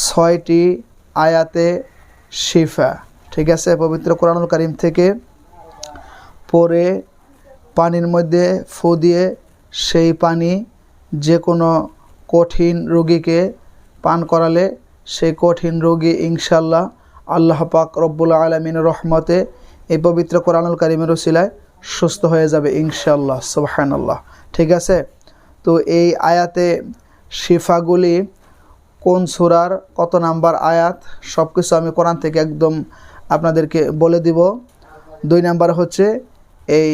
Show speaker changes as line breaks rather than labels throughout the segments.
ছয়টি আয়াতে শিফা, ঠিক আছে? পবিত্র কোরআনুল কারিম থেকে পরে পানির মধ্যে ফু দিয়ে সেই পানি যে কোনো কঠিন রোগীকে পান করালে সেই কঠিন রোগী ইনশাল্লাহ আল্লাহ পাক রব্বুল আলমিন রহমতে এই পবিত্র কোরআনুল কারিমের ওসিলায় সুস্থ হয়ে যাবে ইনশাল্লাহ সুবহানাল্লাহ। ঠিক আছে? তো এই আয়াতে শিফাগুলি কোন সুরার কত নাম্বার আয়াত সব কিছু আমি কোরআন থেকে একদম আপনাদেরকে বলে দিব। দুই নাম্বার হচ্ছে, এই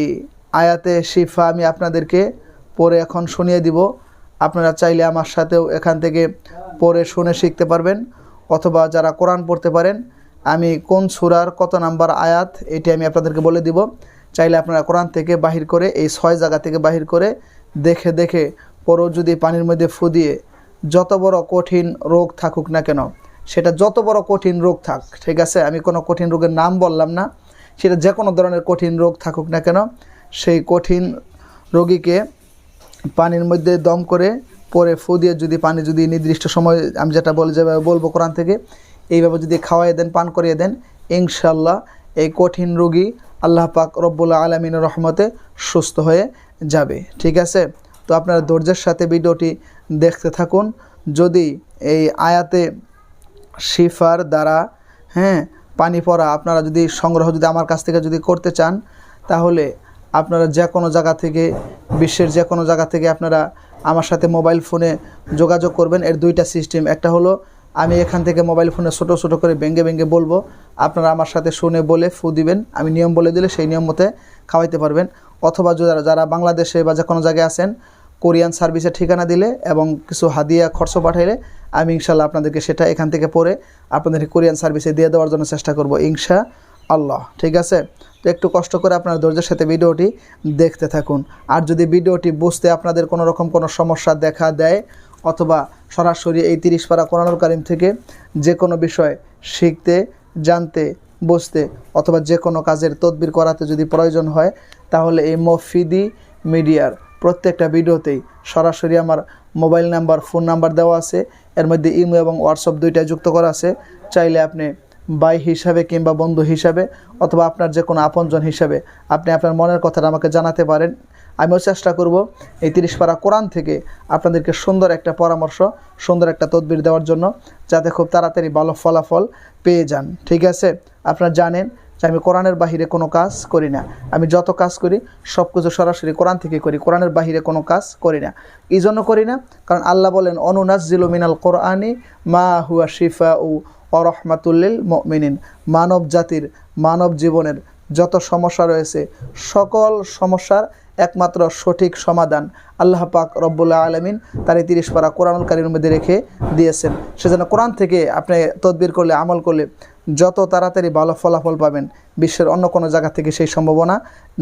আয়াতে শিফা আমি আপনাদেরকে পরে এখন শুনিয়ে দিব। আপনারা চাইলে আমার সাথেও এখান থেকে পরে শুনে শিখতে পারবেন, অথবা যারা কোরআন পড়তে পারেন, আমি কোন সুরার কত নাম্বার আয়াত, এটি আমি আপনাদেরকে বলে দিব। চাইলে আপনারা কোরআন থেকে বাহির করে, এই ছয় জায়গা থেকে বাহির করে, দেখে দেখে পরও যদি পানির মধ্যে ফু দিয়ে যত বড় কঠিন রোগ থাকুক না কেন, সেটা যত বড় কঠিন রোগ থাক, ঠিক আছে? আমি কোনো কঠিন রোগের নাম বললাম না। সেটা যে কোনো ধরনের কঠিন রোগ থাকুক না কেন, সেই কঠিন রোগীকে পানির মধ্যে দম করে পরে ফু দিয়ে যদি পানি যদি নির্দিষ্ট সময়, আমি যেটা বলে যেভাবে বলব কোরআন থেকে, এইভাবে যদি খাওয়াই দেন, পান করিয়ে দেন ইনশাল্লাহ এই কঠিন রোগী আল্লাহ পাক রব্বুল্লা আলমিনের রহমতে সুস্থ হয়ে যাবে, ঠিক আছে? তো আপনারা ধৈর্যের সাথে ভিডিওটি দেখতে থাকুন। যদি এই আয়াতে শিফার দ্বারা হ্যাঁ পানি পড়া, আপনারা যদি সংগ্রহ যদি আমার কাছ থেকে যদি করতে চান, তাহলে আপনারা যে কোনো জায়গা থেকে, বিশ্বের যে কোনো জায়গা থেকে আপনারা আমার সাথে মোবাইল ফোনে যোগাযোগ করবেন। এর দুইটা সিস্টেম, একটা হলো আমি এখান থেকে মোবাইল ফোনে ছোটো ছোটো করে ভেঙ্গে ভেঙ্গে বলব, আপনারা আমার সাথে শুনে বলে ফু দিবেন। আমি নিয়ম বলে দিলে সেই নিয়ম মতে খাওয়াইতে পারবেন। অথবা যারা যারা বাংলাদেশে বা যে কোনো জায়গায় আছেন কোরিয়ান সার্ভিসের ঠিকানা দিলে এবং কিছু হাদিয়া খরচ পাঠাইলে, আমি ইনশাল্লাহ আপনাদেরকে সেটা এখান থেকে পরে আপনাদেরকে কোরিয়ান সার্ভিসে দিয়ে দেওয়ার জন্য চেষ্টা করব ইনশা আল্লাহ ঠিক আছে? তো একটু কষ্ট করে আপনার ধৈর্যের সাথে ভিডিওটি দেখতে থাকুন। আর যদি ভিডিওটি বুঝতে আপনাদের কোনো রকম কোনো সমস্যা দেখা দেয়, অথবা সরাসরি এই তিরিশ পারা কোরআনুল কারিম থেকে যে কোনো বিষয় শিখতে, জানতে, বুঝতে, অথবা যে কোনো কাজের তদবির করাতে যদি প্রয়োজন হয়, তাহলে এই মফিদি মিডিয়ার প্রত্যেকটা ভিডিওতেই সরাসরি আমার মোবাইল নাম্বার, ফোন নাম্বার দেওয়া আছে। এর মধ্যে ইমো এবং হোয়াটসঅ্যাপ দুইটাই যুক্ত করা আছে। চাইলে আপনি বাই হিসাবে কিংবা বন্ধু হিসাবে অথবা আপনার যে কোনো আপনজন হিসাবে আপনি আপনার মনের কথাটা আমাকে জানাতে পারেন। আমিও চেষ্টা করব এই তিরিশ পারা কোরআন থেকে আপনাদেরকে সুন্দর একটা পরামর্শ, সুন্দর একটা তদবির দেওয়ার জন্য, যাতে খুব তাড়াতাড়ি ভালো ফলাফল পেয়ে যান। ঠিক আছে? আপনারা জানেন যে আমি কোরআনের বাহিরে কোনো কাজ করি না। আমি যত কাজ করি সব কিছু সরাসরি কোরআন থেকে করি, কোরআনের বাহিরে কোনো কাজ করি না। এই জন্য করি না, কারণ আল্লাহ বলেন অনুনাজিল মিনাল কোরআনি মা হুয়া শিফা উ অরহমাতুল্লিল মিনিন মানব জাতির, মানব জীবনের যত সমস্যা রয়েছে, সকল সমস্যার একমাত্র সঠিক সমাধান আল্লাহ পাক রব্বুল্লাহ আলমিন তার এই তিরিশ পারা কোরআনুল কারির মধ্যে রেখে দিয়েছেন। সেজন্য কোরআন থেকে আপনি তদবির করলে, আমল করলে যত তাড়াতাড়ি ভালো ফলাফল পাবেন, বিশ্বের অন্য কোনো জায়গা থেকে সেই সম্ভাবনা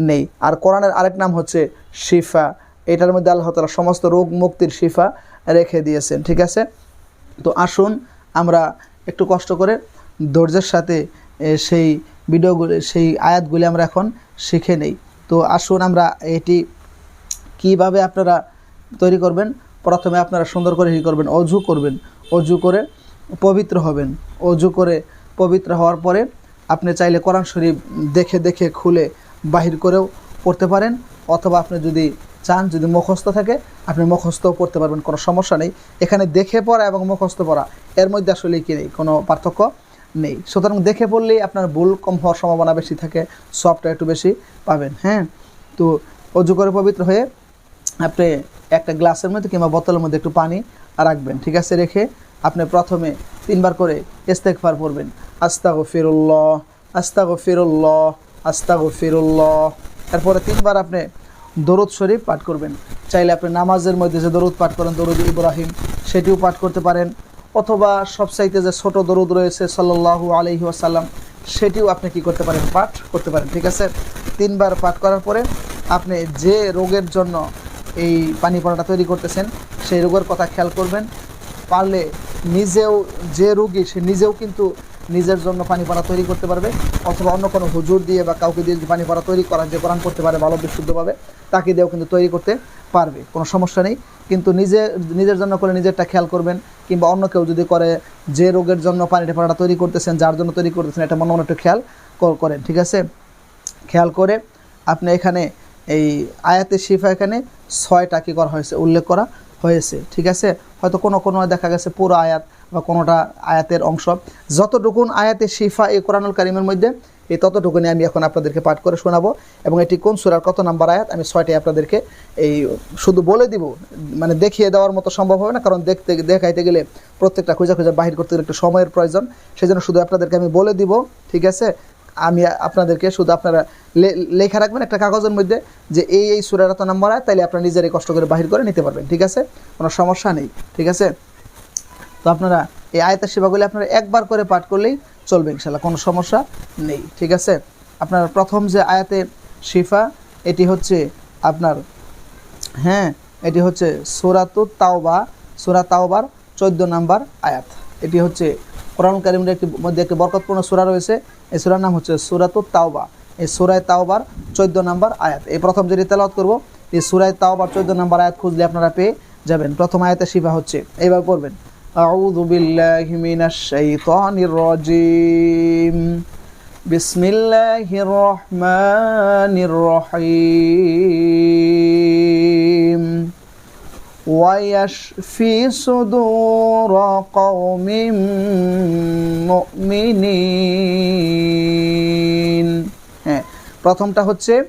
নেই। আর কোরআনের আরেক নাম হচ্ছে শিফা। এটার মধ্যে আল্লাহ তালা সমস্ত রোগ মুক্তির শিফা রেখে দিয়েছেন, ঠিক আছে? তো আসুন আমরা একটু কষ্ট করে ধৈর্যের সাথে সেই ভিডিওগুলি, সেই আয়াতগুলি আমরা এখন শিখে নেই। তো আসুন আমরা এটি কীভাবে আপনারা তৈরি করবেন, প্রথমে আপনারা সুন্দর করে কী করবেন? অজু করবেন। অজু করে পবিত্র হবেন। অজু করে পবিত্র হওয়ার পরে আপনি চাইলে কোরআন শরীফ দেখে দেখে খুলে বাহির করেও পড়তে পারেন, অথবা আপনি যদি চান, যদি মুখস্থ থাকে, আপনি মুখস্থও পড়তে পারবেন, কোনো সমস্যা নেই। এখানে দেখে পড়া এবং মুখস্থ পড়া, এর মধ্যে আসলে কি নেই? কোনো পার্থক্য নেই। সুতরাং দেখে পড়লেই আপনার ভুল কম হওয়ার সম্ভাবনা বেশি থাকে সবটা একটু বেশি পাবেন হ্যাঁ? তো অজু করে পবিত্র হয়ে আপনি একটা গ্লাসের মধ্যে কিংবা বোতলের মধ্যে একটু পানি রাখবেন, ঠিক আছে, রেখে আপনি প্রথমে তিনবার করে ইস্তেকফার পড়বেন। আস্তা গফিরুল্লাহ আস্তা গফিরুল্লাহ আস্তা গফিরুল্লাহ এরপরে তিনবার আপনি দরুদ শরীফ পাঠ করবেন। চাইলে আপনি নামাজের মধ্যে যে দরুদ পাঠ করেন, দরুদ ইব্রাহিম, সেটিও পাঠ করতে পারেন। অথবা সবসাইতে যে ছোট দরুদ রয়েছে, সাল্লাল্লাহু আলাইহি ওয়াসাল্লাম, সেটিও আপনি কি করতে পারেন? পাঠ করতে পারেন, ঠিক আছে? তিনবার পাঠ করার পরে আপনি যে রোগের জন্য এই পানি পড়াটা তৈরি করতেছেন, সেই রোগের কথা খেয়াল করবেন। পারলে নিজেও যে রুগী, সে নিজেও কিন্তু নিজের জন্য পানি পড়া তৈরি করতে পারবে, অথবা অন্য কোনো হুজুর দিয়ে বা কাউকে দিয়ে পানি পড়া তৈরি করা যে কোরআন করতে পারে ভালো বিশুদ্ধভাবে তাকে দিয়েও কিন্তু তৈরি করতে পারবে, কোনো সমস্যা নেই। কিন্তু নিজে, নিজের জন্য করে নিজেরটা খেয়াল করবেন, কিংবা অন্য কেউ যদি করে যে রোগের জন্য পানিটা পড়াটা তৈরি করতেছেন, যার জন্য তৈরি করতেছেন, এটা মনে মনে একটু খেয়াল করেন, ঠিক আছে? খেয়াল করে আপনি এখানে এই আয়াতে শিফা এখানে ছয়টা কি করা হয়েছে, উল্লেখ করা হয়েছে, ঠিক আছে? হয়তো কোনো কোনো দেখা গেছে পুরো আয়াত বা কোনোটা আয়াতের অংশ। যতটুকুন আয়াতে শিফা এই কোরআনুল কারিমের মধ্যে, এই ততটুকুনি আমি এখন আপনাদেরকে পাঠ করে শোনাবো। এবং এটি কোন সুরার কত নাম্বার আয়াত, আমি ছয়টাই আপনাদেরকে এই শুধু বলে দিব মানে দেখিয়ে দেওয়ার মতো সম্ভব হবে না, কারণ দেখতে, দেখাইতে গেলে প্রত্যেকটা খুঁজে খুঁজে বাহির করতে গেলে একটু সময়ের প্রয়োজন। সেই জন্য শুধু আপনাদেরকে আমি বলে দিব, ঠিক আছে? আমি আপনাদেরকে শুধু আপনারা লেখা রাখবেন একটা কাগজের মধ্যে যে এই এই সুরার এত নাম্বার আয় তাইলে আপনারা নিজেরাই কষ্ট করে বাহির করে নিতে পারবেন, ঠিক আছে? কোনো সমস্যা নেই, ঠিক আছে? তো আপনারা এই আয়তের সেবাগুলি আপনারা একবার করে পাঠ করলেই চলবে ইনশাল্লাহ কোনো সমস্যা নেই, ঠিক আছে? আপনার প্রথম যে আয়াতে শিফা, এটি হচ্ছে আপনার হ্যাঁ এটি হচ্ছে সুরাতু তাওবা, সোরা তাওবার চোদ্দ নাম্বার আয়াত, এটি হচ্ছে কোরআন কারিমের একটি মধ্যে একটি বরকতপূর্ণ সুরা রয়েছে এই সুরার নাম হচ্ছে সুরাতু তাওবা এই সুরায় তাওবার চোদ্দ নাম্বার আয়াত এই প্রথম যেটি তেলাওয়াত করব এই সুরায় তাওবার চোদ্দ নাম্বার আয়াত খুঁজলে আপনারা পেয়ে যাবেন প্রথম আয়াতে শিফা হচ্ছে এইভাবে পড়বেন أعوذ بالله من الشيطان الرجيم بسم الله الرحمن الرحيم ويشفي صدور قوم মুমিনিন হ্যাঁ প্রথমটা হচ্ছে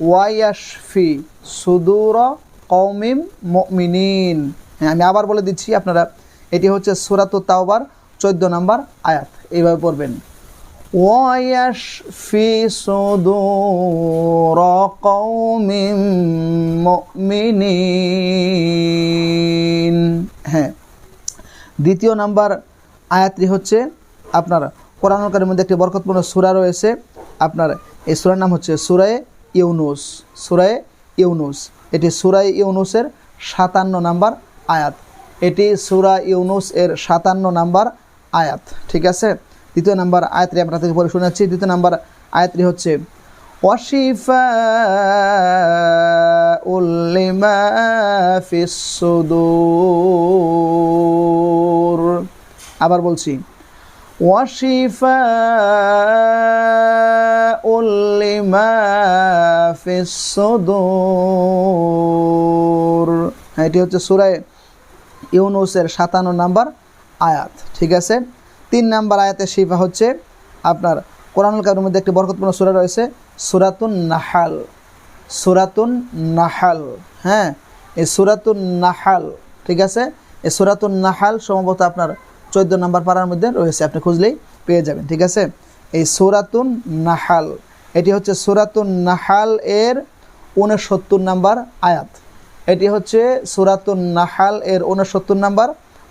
ওয়াইয়াশফি সুদূর কৌমিম মুমিনিন হ্যাঁ আমি আবার বলে দিচ্ছি আপনারা এটি হচ্ছে সুরাত তাওবার চোদ্দ নম্বর আয়াত এইভাবে পড়বেন ويشفي صدور قوم মুমিনিন হ্যাঁ দ্বিতীয় নাম্বার আয়াতটি হচ্ছে আপনার কোরআনকারের মধ্যে একটি বরকতপূর্ণ সূরা রয়েছে আপনার এই সূরার নাম হচ্ছে সূরায়ে ইউনুস সূরায়ে ইউনুস এটি সূরায়ে ইউনুসের সাতান্ন নাম্বার আয়াত এটি সূরা ইউনুস এর সাতান্ন নাম্বার আয়াত ঠিক আছে দ্বিতীয় নাম্বার আয়াতটি আমরা থেকে পরে শোনাচ্ছি দ্বিতীয় নাম্বার আয়াতটি হচ্ছে, ওয়াশিফা উল্লিমা ফিসুদূর আবার বলছি, ওয়াশিফা উল্লিমা ফিসুদূর হ্যাঁ এটি হচ্ছে সুরায় ইউনুসের সাতান্ন নাম্বার আয়াত। ঠিক আছে? তিন নাম্বার আয়াতের শিফা হচ্ছে, আপনার কোরআনুল কারিমের মধ্যে একটি বরকতপূর্ণ সূরা রয়েছে, সুরাতুন নাহাল সুরাতুন নাহাল হ্যাঁ এই সুরাতুন নাহাল, ঠিক আছে? এই সুরাতুন নাহাল সম্ভবত আপনার চোদ্দ নাম্বার পাড়ার মধ্যে রয়েছে, আপনি খুঁজলেই পেয়ে যাবেন, ঠিক আছে? এই সুরাতুন নাহাল, এটি হচ্ছে সুরাতুন নাহাল এর উনসত্তর নাম্বার আয়াত। এটি হচ্ছে সুরাতুন নাহাল এর উনসত্তর নাম্বার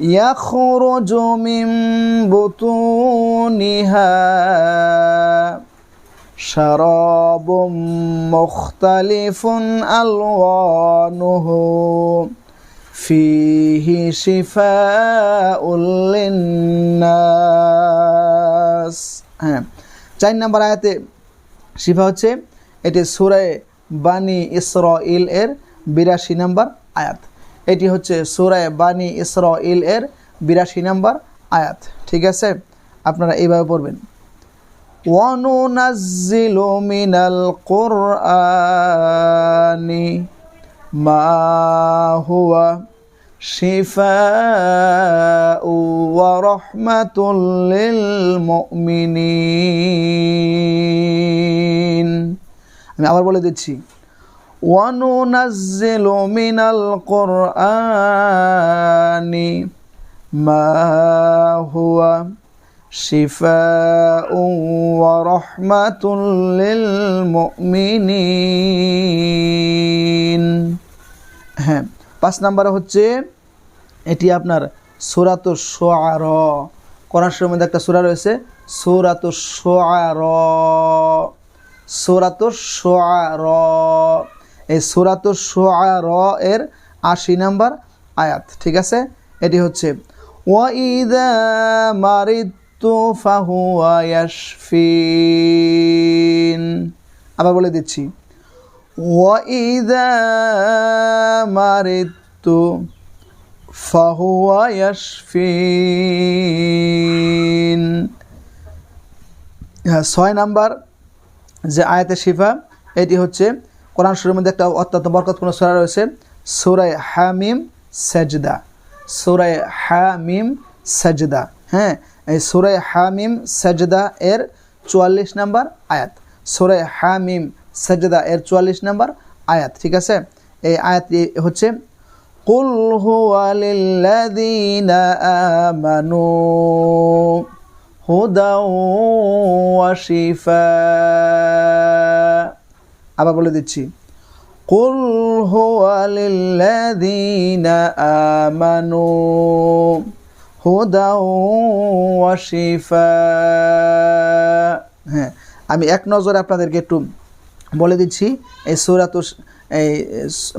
يخرج من بطونها شراب مختلف ألوانه فيه شفاء للناس হ্যাঁ চার নম্বর আয়াতে শিফা হচ্ছে এটি সুরায় বানি ইসরাইল এর বিরাশি নম্বর আয়াত এটি হচ্ছে সুরায় বানি ইসরাইল এর বিরাশি নম্বর আয়াত ঠিক আছে আপনারা এইভাবে পড়বেন وننزل من القرآن ما هو শিফাউ ওয়া রাহমাতুল লিল মুমিনিন আমি আবার বলে দিচ্ছি وننزل من القرآن ما هو شفاء ورحمة للمؤمنين হ্যাঁ পাঁচ নাম্বারে হচ্ছে এটি আপনার সুরাত সোয়ার কোরআন শরীফের মধ্যে একটা সূরা রয়েছে সুরাত সোয়ার সুরাত সোয়ার এই সুরাত সোয়ার এর আশি নাম্বার আয়াত, ঠিক আছে? এটি হচ্ছে ওয়াইদা মারিতু ফাহুয়া ইয়াশফিন। আবার বলে দিচ্ছি ওয়াইদা মারিতু ফাহুয়া ইয়াশফিন। হ্যাঁ ছয় নাম্বার যে আয়াতে শিফা, এটি হচ্ছে কোরআন শরীর মধ্যে একটা অত্যন্ত বরকতপূর্ণ সোরা রয়েছে, সুরায় হামিম সাজদা। সুরায় হামিম সাজদা হ্যাঁ? এই সুরায় হামিম সাজদা এর চুয়াল্লিশ নাম্বার আয়াত। সুরায় হামিম সাজদা এর চুয়াল্লিশ নাম্বার আয়াত, ঠিক আছে? এই আয়াতটি হচ্ছে, কুল হুয়ালিল্লাযীনা আমানু হুদা ওয়া শিফা। আবার বলে দিচ্ছি। কুল হুয়া লিল্লাযীনা আমানু হুদা ওয়া হ্যাঁ আমি এক নজরে আপনাদেরকে একটু বলে দিচ্ছি, এই সূরাত এই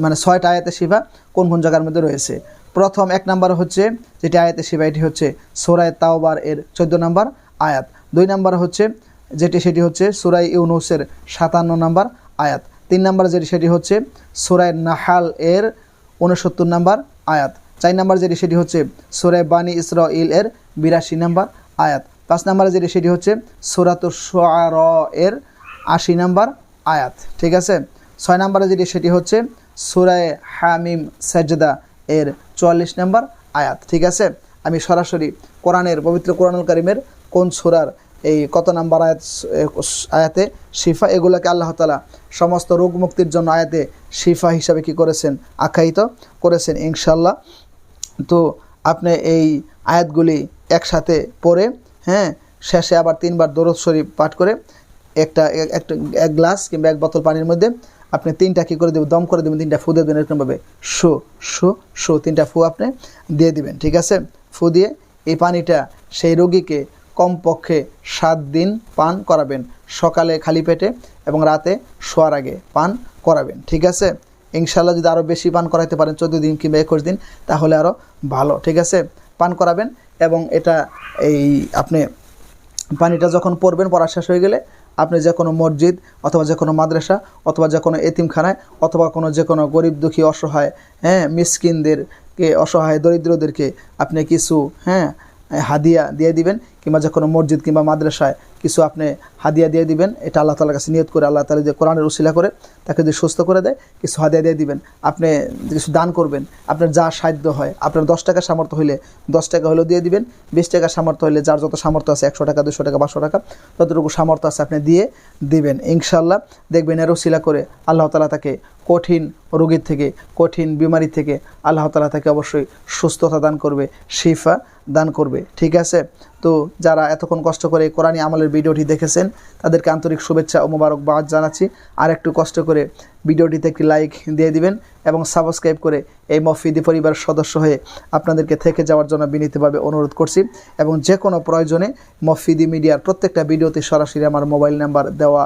মানে ছয়টা আয়াতে শিফা কোন কোন জায়গার মধ্যে রয়েছে। প্রথম এক নাম্বার হচ্ছে, যেটি আয়াতে শিফা, এটি হচ্ছে সোরায় তাওবার এর চোদ্দ নাম্বার আয়াত। দুই নাম্বার হচ্ছে, যেটি, সেটি হচ্ছে সুরাই ইউনুসের সাতান্ন নাম্বার আয়াত। তিন নাম্বার যেটি সেটি হচ্ছে সুরায় নাহাল এর উনসত্তর নাম্বার আয়াত। চার নাম্বার যেটি সেটি হচ্ছে সুরায় বানী ইসরাইল এর বিরাশি নাম্বার আয়াত। পাঁচ নাম্বারে যেটি সেটি হচ্ছে সুরাত সোয়ার এর আশি নাম্বার আয়াত। ঠিক আছে? ছয় নাম্বারে যেটি সেটি হচ্ছে সুরায় হামিম সাজদা এর চুয়াল্লিশ নাম্বার আয়াত। ঠিক আছে? আমি সরাসরি কোরআনের, পবিত্র কোরআনুল কারিমের কোন সুরার এই কত নাম্বার আয়াত আয়াতে? শিফা, এগুলোকে আল্লাহ তালা সমস্ত রোগ মুক্তির জন্য আয়াতে শিফা হিসাবে কি করেছেন? আখ্যায়িত করেছেন ইনশাল্লাহ তো আপনি এই আয়াতগুলি একসাথে পড়ে হ্যাঁ শেষে আবার তিনবার দরদ শরীফ পাঠ করে একটা একটা, এক গ্লাস কিংবা এক বোতল পানির মধ্যে আপনি তিনটা কী করে দেবেন? দম করে দেবেন, তিনটা ফু দিয়ে দেবেন এরকমভাবে শো শো শো, তিনটা ফু আপনি দিয়ে দিবেন, ঠিক আছে? ফু দিয়ে এই পানিটা সেই রোগীকে কমপক্ষে সাত দিন পান করাবেন। সকালে খালি পেটে এবং রাতে শোয়ার আগে পান করাবেন। ঠিক আছে? ইনশাল্লাহ যদি আরও বেশি পান করাইতে পারেন, চোদ্দ দিন কিংবা একুশ দিন, তাহলে আরও ভালো। ঠিক আছে? পান করাবেন এবং এটা এই আপনি পানিটা যখন পড়বেন পড়া শেষ হয়ে গেলে আপনি যে কোনো মসজিদ অথবা যে কোনো মাদ্রাসা অথবা যে কোনো এতিমখানায় অথবা কোনো যে কোনো গরিব দুঃখী অসহায় হ্যাঁ মিসকিনদেরকে, অসহায় দরিদ্রদেরকে আপনি কিছু হ্যাঁ হাদিয়া দিয়ে দিবেন। কিংবা যে কোনো মসজিদ কিংবা মাদ্রাসায় কিছু আপনি হাদিয়া দিয়ে দিবেন, এটা আল্লাহ তালার কাছে নিয়ত করে, আল্লাহ তালা যে কোরআনের উশিলা করে, তাকে যদি সুস্থ করে দেয়, কিছু হাদিয়া দিয়ে দিবেন। আপনি কিছু দান করবেন, আপনার যা সাধ্য হয়, আপনার দশ টাকা সামর্থ্য হলে দশ টাকা হলেও দিয়ে দিবেন, বিশ টাকা সামর্থ্য হলে যার যত সামর্থ্য আছে একশো টাকা দুশো টাকা, পাঁচশো টাকা, ততটুকু সামর্থ্য আছে আপনি দিয়ে দিবেন। ইনশাল্লাহ দেখবেন এর উশিলা করে আল্লাহ তালা তাকে কঠিন রোগীর থেকে, কঠিন বিমারি থেকে আল্লাহ তালা তাকে অবশ্যই সুস্থতা দান করবে, শিফা দান করবে। ঠিক আছে? তো যারা এতক্ষণ কষ্ট করে কোরআনী আমলের ভিডিওটি দেখেছেন, তাদেরকে আন্তরিক শুভেচ্ছা ও মোবারকবাদ জানাচ্ছি। আর একটু কষ্ট করে ভিডিওটিতে একটি লাইক দিয়ে দিবেন এবং সাবস্ক্রাইব করে এই মফিদি পরিবার সদস্য হয়ে আপনাদেরকে থেকে যাওয়ার জন্য বিনীতভাবে অনুরোধ করছি এবং যে কোনো প্রয়োজনে মফিদি মিডিয়ার প্রত্যেকটা ভিডিওতে সরাসরি আমার মোবাইল নাম্বার দেওয়া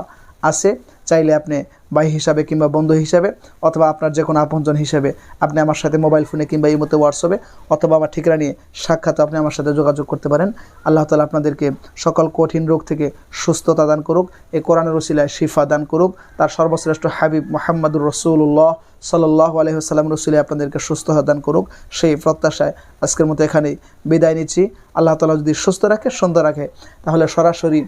আছে। চাইলে আপনি ভাই হিসাবে কিংবা বন্ধু হিসাবে, অথবা আপনার যে কোনো আপনজন হিসাবে আপনি আমার সাথে মোবাইল ফোনে কিংবা এই মতো হোয়াটসঅ্যাপে অথবা আমার ঠিকানা নিয়ে সাক্ষাৎ আপনি আমার সাথে যোগাযোগ করতে পারেন। আল্লাহ তালা আপনাদেরকে সকল কঠিন রোগ থেকে সুস্থতা দান করুক, এই কোরআনের রসিলায় শিফা দান করুক। তার সর্বশ্রেষ্ঠ হাবিব মোহাম্মদুর রসুল্লাহ সাল্লাহ আলহিহাস্লাম রসুলে আপনাদেরকে সুস্থ দান করুক। সেই প্রত্যাশায় আজকের মতো এখানেই বিদায় নিচ্ছি। আল্লাহ তালা যদি সুস্থ রাখে, সুন্দর রাখে, তাহলে সরাসরি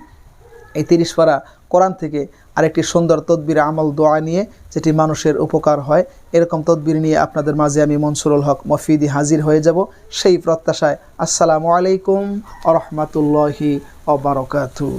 এই তিরিশ পারা কোরআন থেকে আরেকটি সুন্দর তদবির আমল, দোয়া নিয়ে যেটি মানুষের উপকার হয়, এরকম তদবির নিয়ে আপনাদের মাঝে আমি মনসুরুল হক মফিদি হাজির হয়ে যাব। সেই প্রত্যাশায় আসসালামু আলাইকুম আ রহমতুল্লাহি অবরকাতু